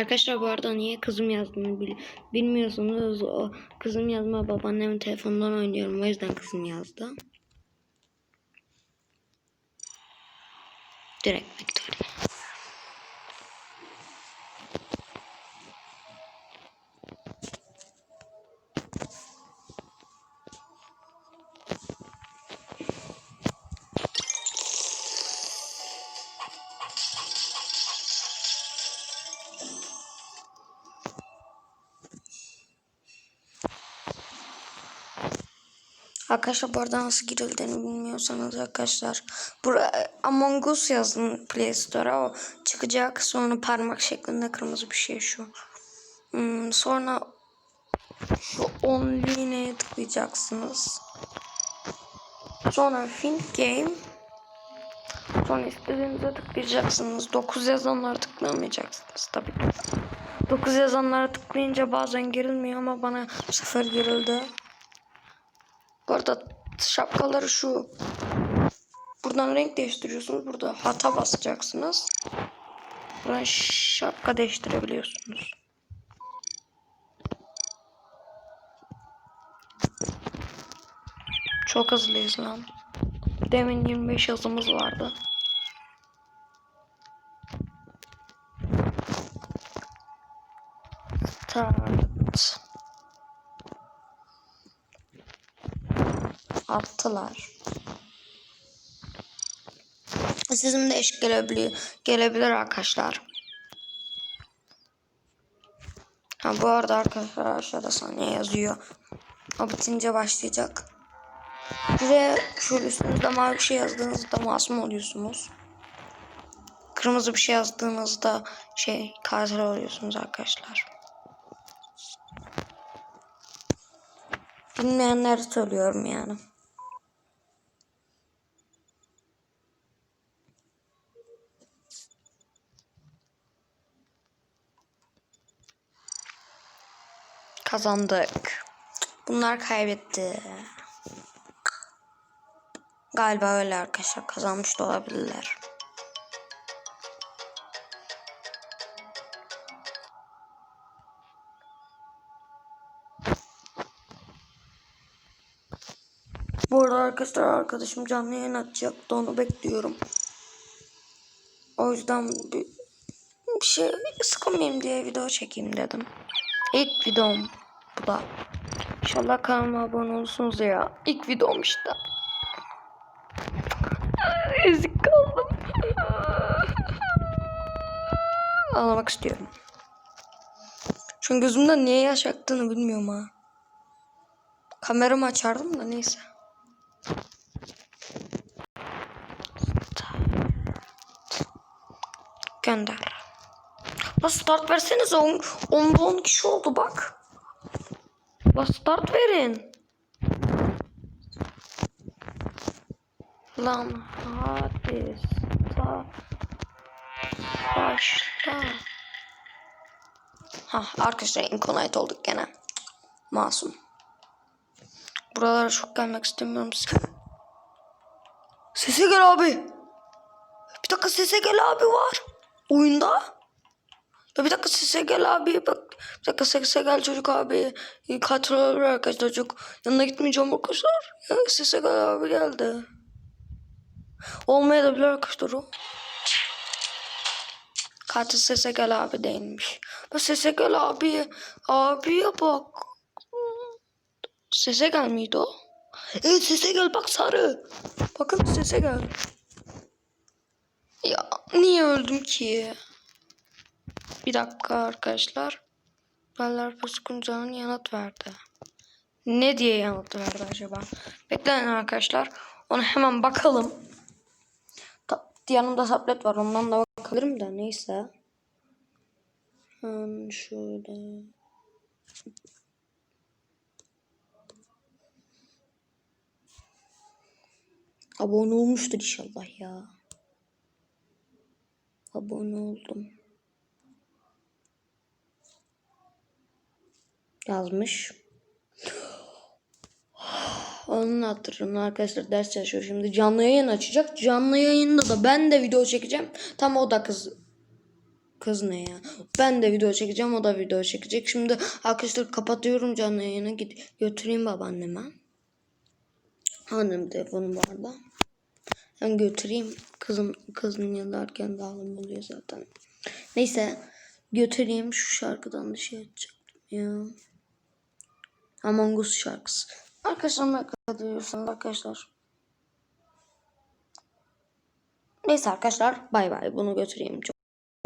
Arkadaşlar bu arada niye kızım yazdığını bil bilmiyorsunuz. O kızım yazma babaannemin telefonundan oynuyorum. O yüzden kızım yazdı. Direkt Victoria. Arkadaşlar bu nasıl girildiğini bilmiyorsanız arkadaşlar buraya Among Us yazın Play Store'a o çıkacak sonra parmak şeklinde kırmızı bir şey şu. Hmm, sonra şu only'ne tıklayacaksınız. Sonra Find Game sonra istediğinize tıklayacaksınız. 9 yazanlara tıklamayacaksınız tabii ki. 9 yazanlara tıklayınca bazen girilmiyor ama bana bu sefer girildi. Bu arada şapkaları şu. Buradan renk değiştiriyorsunuz. Burada hata basacaksınız. Buradan şapka değiştirebiliyorsunuz. Çok hızlıyız lan. Demin 25 yazımız vardı. Start. Attılar. Sizin de eşlik gelebilir, gelebilir arkadaşlar. Ha bu arada arkadaşlar aşağıda saniye yazıyor. O bitince başlayacak. Buraya şöyle üstünüzde mavi bir şey yazdığınızda masum oluyorsunuz. Kırmızı bir şey yazdığınızda şey katil oluyorsunuz arkadaşlar. Bilmeyenleri söylüyorum yani. Kazandık. Bunlar kaybetti. Galiba öyle arkadaşlar. Kazanmış da olabilirler. Bu arada arkadaşlar arkadaşım canlı yayın açacaktı. Onu bekliyorum. O yüzden bir, bir şey sıkılmayayım diye video çekeyim dedim. İlk videom da. İnşallah kanalıma abone olursunuz ya. İlk videom işte. Ezik kaldım. Ağlamak istiyorum. Şu an gözümden niye yaş aktığını bilmiyorum ha. Kameramı açardım da neyse. Gönder. La start versenize 10 10'da 10 kişi oldu bak. La start verin. Lan hadi start. Başla. Ha arkadaşlar inconite olduk gene. Masum. Buralara çok gelmek istemiyorum. Sese gel abi. Bir dakika sese gel abi var. Oyunda. Ya bir dakika sese gel abi. Bak bir dakika sese gel çocuk abi. Katil olabilir arkadaşlar çocuk. Yanına gitmeyeceğim arkadaşlar. Ya, sese gel abi geldi. Olmayabilir arkadaşlar o. Katil sese gel abi değilmiş. Bak sese gel abi. Abiye bak. Sese gel miydi o? Evet sese gel bak sarı. Bakın sese gel. Ya niye öldüm ki? Bir dakika arkadaşlar. Baller Puskuncan'ın yanıt verdi. Ne diye yanıt verdi acaba? Bekleyin arkadaşlar. Ona hemen bakalım. Ta yanımda tablet var. Ondan da bakabilirim de neyse. Hmm, şöyle. Abone olmuştur inşallah ya. Abone oldum. Yazmış. Onun hatırına arkadaşlar ders çalışıyor. Şimdi canlı yayın açacak. Canlı yayında da ben de video çekeceğim. Tam o da kız. Kız ne ya? Ben de video çekeceğim o da video çekecek. Şimdi arkadaşlar kapatıyorum canlı yayını. Git götüreyim babaanneme. Annem telefonu bu arada. Ben götüreyim. Kızım kızın yalarken dağılım oluyor zaten. Neyse götüreyim şu şarkıdan dışarı çıktım ya. Among Us şarkısı. Arkadaşlar ne kadar duyuyorsunuz arkadaşlar. Neyse arkadaşlar bay bay bunu götüreyim. Çok